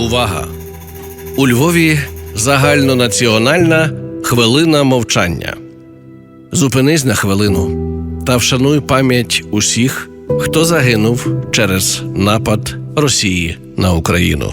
Увага! У Львові загальнонаціональна хвилина мовчання. Зупинись на хвилину та вшануй пам'ять усіх, хто загинув через напад Росії на Україну.